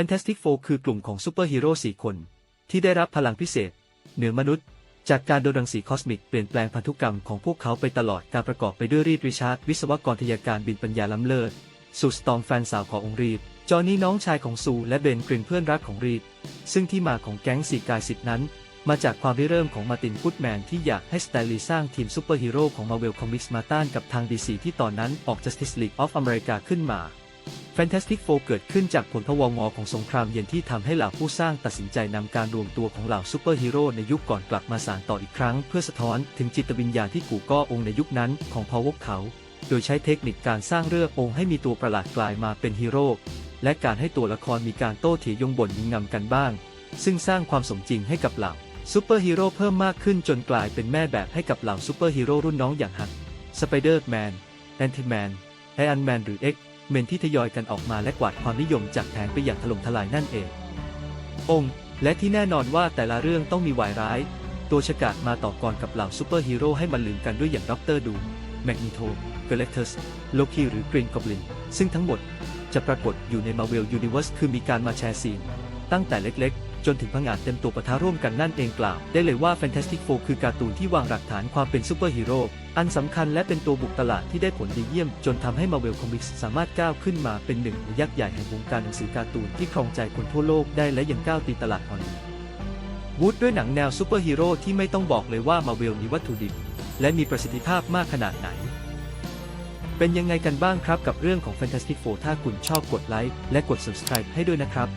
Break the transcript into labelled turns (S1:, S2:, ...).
S1: Fantastic Four คือกลุ่มของซูเปอร์ฮีโร่4คน ที่ได้รับพลังพิเศษ เหนือมนุษย์ จากการโดนรังสีคอสมิกเปลี่ยนแปลงพันธุกรรมของพวกเขาไปตลอดการประกอบไปด้วยรีดริชาร์ดวิศวกรทยาการบินปัญญาล้ำเลิศสูสตอมแฟนสาวขององรีดจอห์นนี่น้องชายของซูและเบนกรินเพื่อนรักของรีด ซึ่งที่มาของแก๊งสี่กายสิทธินั้น มาจากความริเริ่มของมาตินพุตแมนที่อยากให้สแตนลีย์สร้างทีมซูเปอร์ฮีโร่ของ Marvel Comics มาต้านกับทาง DC ที่ตอนนั้นออก Justice League of America ขึ้นมา Fantastic Four เกิดขึ้นจากผลพวงอของสงครามเย็นที่ทำให้เหล่าผู้สร้างตัดสินใจนำการรวมตัวของเหล่าซูเปอร์ฮีโร่ในยุคก่อนกลับมาสานต่ออีกครั้ง เพื่อสะท้อนถึงจิตวิญญาณที่กู่ก้อองค์ในยุคนั้นของพาวกเขา โดยใช้เทคนิคการสร้างเรื่ององค์ให้มีตัวประหลาดกลายมาเป็นฮีโร่และการให้ตัวละครมีการโต้เถียงยงบ่นยิงงำกันบ้าง ซึ่งสร้างความสมจริงให้กับเหล่าซูเปอร์ฮีโร่เพิ่มมากขึ้นจนกลายเป็นแม่แบบให้กับเหล่าซูเปอร์ฮีโร่รุ่นน้องอย่างฮักสไปเดอร์แมนแอนติแมนไออันแมนหรือเอ็ก เมนที่ทยอยกันออกมาและกวาดความนิยมจากแผงไปอย่างถล่มทลายนั่นเอง องค์ และที่แน่นอนว่าแต่ละเรื่องต้องมีวายร้าย ตัวฉกาจมาต่อกรกับเหล่าซูเปอร์ฮีโร่ให้มันลืมกันด้วยอย่างด็อกเตอร์ดู แมกนิโทเกเลกเทสโลคีหรือกรีนกอบลิน ซึ่งทั้งหมดจะปรากฏอยู่ในมาเวลยูนิเวิร์สคือมีการมาแชร์ซีน ตั้งแต่เล็กๆ จนถึงพังงาดเต็มตัวปะทะร่วมกันนั่นเองกล่าว ได้เลยว่า Fantastic Four คือการ์ตูนที่วางหลักฐานความเป็นซูเปอร์ฮีโร่อันสำคัญและเป็นตัวบุกตลาดที่ได้ผลดีเยี่ยม จนทำให้ Marvel Comics สามารถก้าวขึ้นมาเป็นหนึ่งในยักษ์ใหญ่แห่งวงการหนังสือการ์ตูนที่ครองใจคนทั่วโลกได้และยังก้าวตีตลาดฮอลลีวูดด้วยหนังแนวซูเปอร์ฮีโร่ที่ไม่ต้องบอกเลยว่า Marvel มีวัตถุดิบและมีประสิทธิภาพมากขนาดไหนเป็นยังไงกันบ้างครับกับเรื่องของ Fantastic Four ถ้าคุณชอบกดไลค์และกด subscribe ให้ด้วยนะครับ